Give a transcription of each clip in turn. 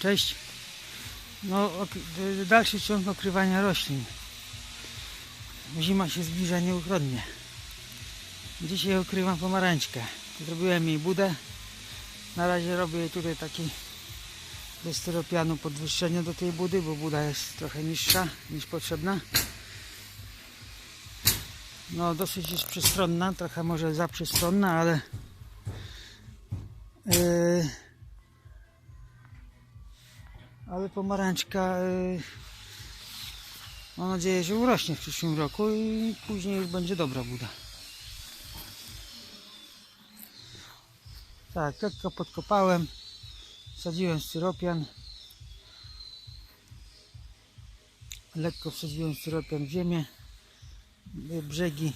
Cześć. No, dalszy ciąg okrywania roślin. Zima się zbliża nieuchronnie. Dzisiaj okrywam pomarańczkę. Zrobiłem jej budę. Na razie robię tutaj taki ze styropianu podwyższenie do tej budy, bo buda jest trochę niższa niż potrzebna. No dosyć jest przystronna, trochę może za przystronna, ale yy, ale pomarańczka yy, mam nadzieję, że urośnie w przyszłym roku i później już będzie dobra buda. Tak, lekko podkopałem, wsadziłem styropian. Lekko wsadziłem styropian w ziemię. Y, Brzegi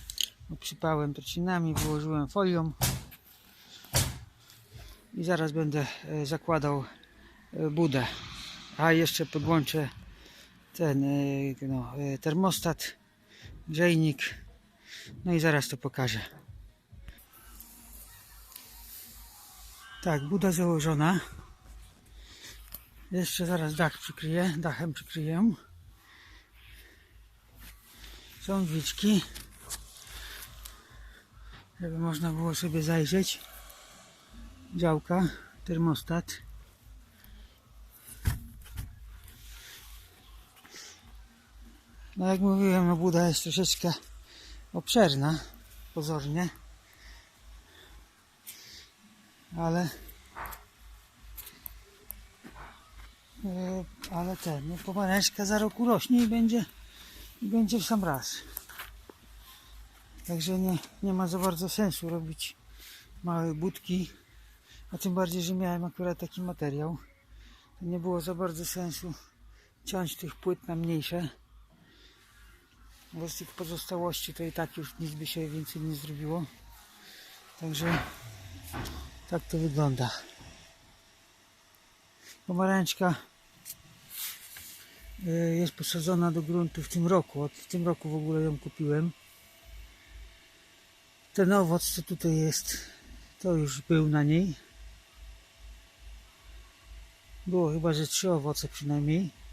obsypałem trocinami, wyłożyłem folią. I zaraz będę e, zakładał budę. A jeszcze podłączę ten e, no, e, termostat, grzejnik. No i zaraz to pokażę. Tak, buda założona. Jeszcze zaraz dach przykryję, dachem przykryję. Są drzwiczki, żeby można było sobie zajrzeć. Działka, termostat. No jak mówiłem, no buda jest troszeczkę obszerna, pozornie. Ale e, ale ten, no pomarańczka za rok urośnie i będzie i będzie w sam raz. Także nie, nie ma za bardzo sensu robić małej budki, a tym bardziej, że miałem akurat taki materiał. To nie było za bardzo sensu ciąć tych płyt na mniejsze. Bo z tych pozostałości to i tak już nic by się więcej nie zrobiło. Także tak to wygląda. Pomarańczka y, jest posadzona do gruntu w tym roku. Od w tym roku w ogóle ją kupiłem. Ten owoc, co tutaj jest, to już był na niej. Było chyba, że trzy owoce przynajmniej.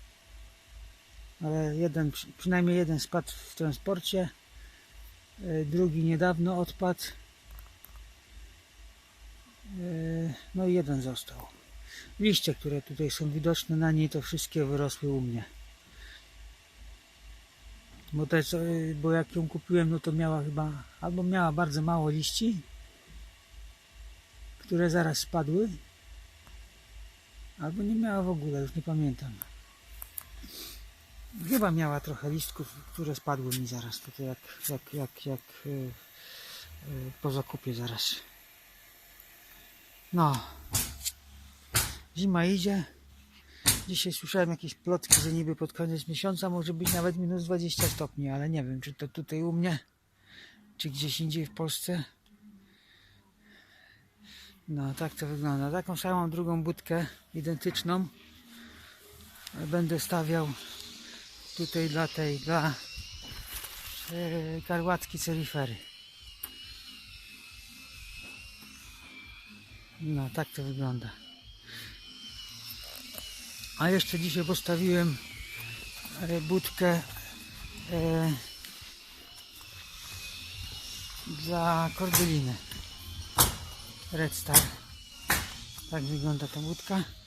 Ale jeden, przy- przynajmniej jeden spadł w transporcie. y, Drugi niedawno odpadł. y, No i jeden został. Liście, które tutaj są widoczne na niej, to wszystkie wyrosły u mnie. Bo, te, co- bo jak ją kupiłem, no to miała chyba, albo miała bardzo mało liści, które zaraz spadły, albo nie miała w ogóle, już nie pamiętam. Chyba miała trochę listków, które spadły mi zaraz, tutaj jak, jak, jak, jak y, y, po zakupie zaraz. No, Zima idzie. Dzisiaj słyszałem jakieś plotki, że niby pod koniec miesiąca może być nawet minus 20 stopni, ale nie wiem, czy to tutaj u mnie, czy gdzieś indziej w Polsce. No, tak to wygląda. Taką samą drugą budkę, identyczną, będę stawiał tutaj dla tej, dla e, karłatki cerifery. No, tak to wygląda. A jeszcze dzisiaj postawiłem e, budkę e, dla korbyliny. Red Star. Tak wygląda ta budka.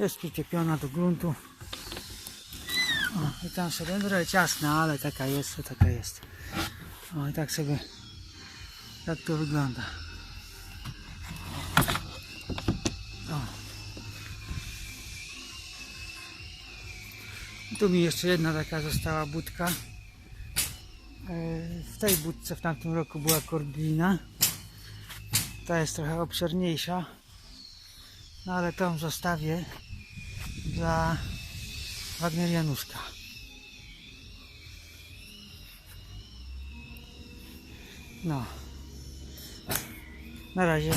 Jest przyczepiona do gruntu. O, i tam sobie trochę ciasna, ale taka jest, to taka jest. O, i tak sobie tak to wygląda. O. Tu mi jeszcze jedna taka została budka. E, W tej budce w tamtym roku była korbina. Ta jest trochę obszerniejsza. No ale tą zostawię dla Wagnerianuszka. No. Na razie